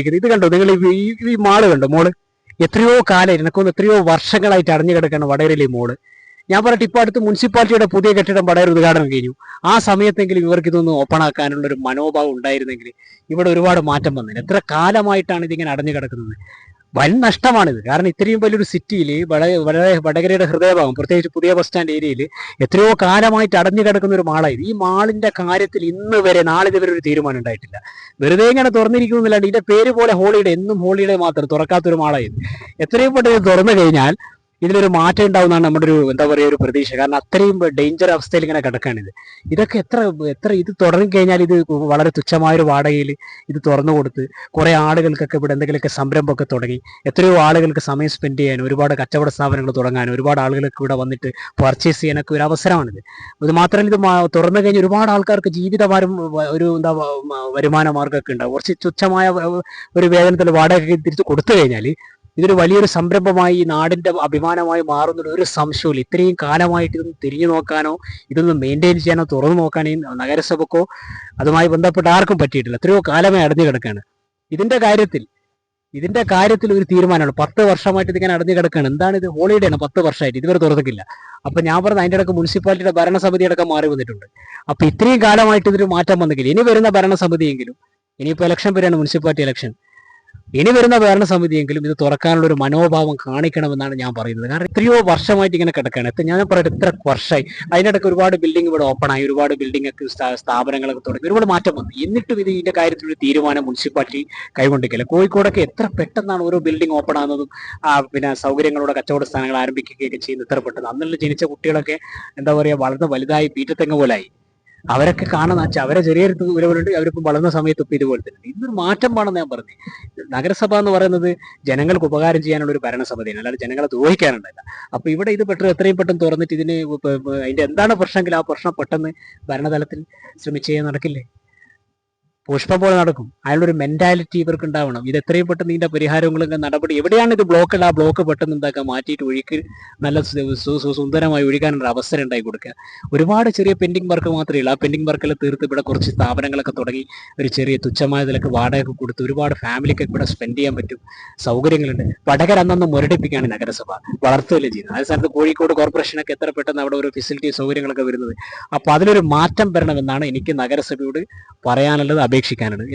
ഇത് കണ്ടോ? നിങ്ങൾ ഈ ഈ മാൾ കണ്ടോ? മോൾ എത്രയോ കാലം എനക്കൊന്ന് എത്രയോ വർഷങ്ങളായിട്ട് അടഞ്ഞു കിടക്കണം വടകരയിലെ മോൾ. ഞാൻ പറഞ്ഞിട്ട് ഇപ്പൊ അടുത്ത് മുനിസിപ്പാലിറ്റിയുടെ പുതിയ കെട്ടിടം വടകര ഉദ്ഘാടനം കഴിഞ്ഞു. ആ സമയത്തെങ്കിലും ഇവർക്ക് ഇതൊന്ന് ഓപ്പൺ ആക്കാനുള്ള ഒരു മനോഭാവം ഉണ്ടായിരുന്നെങ്കിൽ ഇവിടെ ഒരുപാട് മാറ്റം വന്നില്ല. എത്ര കാലമായിട്ടാണ് ഇതിങ്ങനെ അടഞ്ഞു കിടക്കുന്നത്? വൻ നഷ്ടമാണിത്. കാരണം ഇത്രയും വലിയൊരു സിറ്റിയിൽ വളരെ വടകരയുടെ ഹൃദയഭാഗം പ്രത്യേകിച്ച് പുതിയ ബസ് സ്റ്റാൻഡ് ഏരിയയിൽ എത്രയോ കാലമായിട്ട് അടഞ്ഞു കിടക്കുന്ന ഒരു മാളായത്. ഈ മാളിന്റെ കാര്യത്തിൽ ഇന്ന് വരെ നാളിത് വരെ ഒരു തീരുമാനം ഉണ്ടായിട്ടില്ല. വെറുതെ ഇങ്ങനെ തുറന്നിരിക്കുന്നില്ലാണ്ട് ഇതിന്റെ പേര് പോലെ ഹോളിഡേ എന്നും ഹോളിഡേ മാത്രം തുറക്കാത്തൊരു മാളായത്. എത്രയും പെട്ടെന്ന് തുറന്നു കഴിഞ്ഞാൽ ഇതിലൊരു മാറ്റം ഉണ്ടാവുന്നതാണ് നമ്മുടെ ഒരു എന്താ പറയുക ഒരു പ്രതീക്ഷ. കാരണം അത്രയും ഡേഞ്ചർ അവസ്ഥയിൽ ഇങ്ങനെ കിടക്കാണിത് ഇതൊക്കെ എത്ര എത്ര ഇത് തുടങ്ങി കഴിഞ്ഞാൽ ഇത് വളരെ തുച്ഛമായൊരു വാടകയിൽ ഇത് തുറന്നു കൊടുത്ത് കുറെ ആളുകൾക്കൊക്കെ ഇവിടെ എന്തെങ്കിലുമൊക്കെ സംരംഭമൊക്കെ തുടങ്ങി എത്രയോ ആളുകൾക്ക് സമയം സ്പെൻഡ് ചെയ്യാൻ ഒരുപാട് കച്ചവട സ്ഥാപനങ്ങൾ തുടങ്ങാൻ ഒരുപാട് ആളുകൾക്ക് ഇവിടെ വന്നിട്ട് പർച്ചേസ് ചെയ്യാനൊക്കെ ഒരു അവസരമാണിത്. ഇത് മാത്രമല്ല ഇത് തുറന്നു കഴിഞ്ഞാൽ ഒരുപാട് ആൾക്കാർക്ക് ജീവിതമാരും ഒരു എന്താ വരുമാന മാർഗമൊക്കെ ഉണ്ടാവും. കുറച്ച് തുച്ഛമായ ഒരു വേതനത്തിൽ വാടക തിരിച്ച് കൊടുത്തു കഴിഞ്ഞാൽ ഇതൊരു വലിയൊരു സംരംഭമായി ഈ നാടിന്റെ അഭിമാനമായി മാറുന്നൊരു ഒരു സംശയമില്ല ഇത്രയും കാലമായിട്ട് ഇതൊന്ന് തിരിഞ്ഞു നോക്കാനോ ഇതൊന്ന് മെയിന്റെയിൻ ചെയ്യാനോ തുറന്നു നോക്കാനോ നഗരസഭക്കോ അതുമായി ബന്ധപ്പെട്ട ആർക്കും പറ്റിയിട്ടില്ല. എത്രയോ കാലമായി അടഞ്ഞു കിടക്കാണ്. ഇതിന്റെ കാര്യത്തിൽ ഇതിന്റെ കാര്യത്തിൽ ഒരു തീരുമാനമാണ്. പത്ത് വർഷമായിട്ട് ഇതിങ്ങനെ അടഞ്ഞു കിടക്കുകയാണ് എന്താണ് ഇത്? ഹോളിഡേ ആണ്. പത്ത് വർഷമായിട്ട്. ഇതുവരെ തുറന്നിട്ടില്ല. അപ്പൊ ഞാൻ പറഞ്ഞ അതിന്റെ ഇടയ്ക്ക് മുനിസിപ്പാലിറ്റിയുടെ ഭരണസമിതി അടക്കം മാറി വന്നിട്ടുണ്ട്. അപ്പൊ ഇത്രയും കാലമായിട്ട് ഇതൊരു മാറ്റം വന്നെങ്കിൽ ഇനി വരുന്ന ഭരണസമിതിയെങ്കിലും ഇനിയിപ്പോ ഇലക്ഷൻ പേരാണ് മുനിസിപ്പാലിറ്റി ഇലക്ഷൻ ഇനി വരുന്ന ഭരണസമിതിയെങ്കിലും ഇത് തുറക്കാനുള്ള ഒരു മനോഭാവം കാണിക്കണമെന്നാണ് ഞാൻ പറയുന്നത്. കാരണം എത്രയോ വർഷമായിട്ട് ഇങ്ങനെ കിടക്കുകയാണ്. എത്ര ഞാൻ പറയട്ടെ എത്ര വർഷമായി. അതിനിടയ്ക്ക് ഒരുപാട് ബിൽഡിംഗ് ഇവിടെ ഓപ്പൺ ആയി. ഒരുപാട് ബിൽഡിംഗ് ഒക്കെ സ്ഥാപനങ്ങളൊക്കെ തുടങ്ങി. ഒരുപാട് മാറ്റം വന്നു. എന്നിട്ടും ഇത് ഇതിന്റെ കാര്യത്തിൽ ഒരു തീരുമാനം മുനിസിപ്പാലിറ്റി കൈകൊണ്ടിരിക്കില്ല കോഴിക്കോടൊക്കെ എത്ര പെട്ടെന്നാണ് ഓരോ ബിൽഡിംഗ് ഓപ്പൺ ആകുന്നതും പിന്നെ സൗകര്യങ്ങളോടെ കച്ചവട സ്ഥാനങ്ങൾ ആരംഭിക്കുകയൊക്കെ ചെയ്യുന്നത് എത്ര പെട്ടെന്ന്. അന്നുള്ള ജനിച്ച കുട്ടികളൊക്കെ എന്താ പറയുക വളർന്ന് വലുതായി പീറ്റത്തെങ്ങ് പോലായി. അവരൊക്കെ കാണുന്ന വെച്ചാൽ അവരെ ചെറിയൊരു ദൂരമുണ്ട് അവരിപ്പം വളർന്ന സമയത്ത് ഇപ്പം ഇതുപോലെ തന്നെ. ഇന്നൊരു മാറ്റം വേണമെന്ന് ഞാൻ പറഞ്ഞു. നഗരസഭ എന്ന് പറയുന്നത് ജനങ്ങൾക്ക് ഉപകാരം ചെയ്യാനുള്ള ഒരു ഭരണസമിതിയാണ് അല്ലാതെ ജനങ്ങളെ ദ്രോഹിക്കാനുണ്ടല്ല അപ്പൊ ഇവിടെ ഇത് പെട്ടെന്ന് എത്രയും പെട്ടെന്ന് തുറന്നിട്ട് ഇതിന് അതിന്റെ എന്താണ് പ്രശ്നമെങ്കിൽ ആ പ്രശ്നം പെട്ടെന്ന് ഭരണതലത്തിൽ ശ്രമിച്ചേ നടക്കില്ലേ? പുഷ്പം പോലെ നടക്കും. അതിനൊരു മെന്റാലിറ്റി ഇവർക്ക് ഉണ്ടാവണം ഇത് എത്രയും പെട്ടെന്ന് ഇതിന്റെ പരിഹാരങ്ങളും നടപടി എവിടെയാണ് ഇത് ബ്ലോക്ക് ആ ബ്ലോക്ക് പെട്ടെന്ന് എന്താക്കുക മാറ്റിയിട്ട് ഒഴുക്ക് നല്ല സുന്ദരമായി ഒഴുകാനുള്ള അവസരം ഉണ്ടായി കൊടുക്കുക. ഒരുപാട് ചെറിയ പെൻഡിങ് വർക്ക് മാത്രമേ ഉള്ളൂ. ആ പെൻഡിങ് വർക്കെല്ലാം തീർത്ത് ഇവിടെ കുറച്ച് സ്ഥാപനങ്ങളൊക്കെ തുടങ്ങി ഒരു ചെറിയ തുച്ഛമായ നിലയ്ക്ക് വാടക കൊടുത്ത് ഒരുപാട് ഫാമിലിക്ക് ഇവിടെ സ്പെൻഡ് ചെയ്യാൻ പറ്റും. സൗകര്യങ്ങളുണ്ട്. വടകര അന്നൊന്ന് മുരടിപ്പിക്കുകയാണ് നഗരസഭ. വളർത്തുകയല്ലേ ചെയ്യുന്നത്. അതേ സ്ഥാനത്ത് കോഴിക്കോട് കോർപ്പറേഷനൊക്കെ എത്ര പെട്ടെന്ന് അവിടെ ഒരു ഫെസിലിറ്റി സൗകര്യങ്ങളൊക്കെ വരുന്നത്. അപ്പൊ അതിലൊരു മാറ്റം വരണമെന്നാണ് എനിക്ക് നഗരസഭയോട് പറയാനുള്ളത്. അപേക്ഷിക്കാനുള്ളത്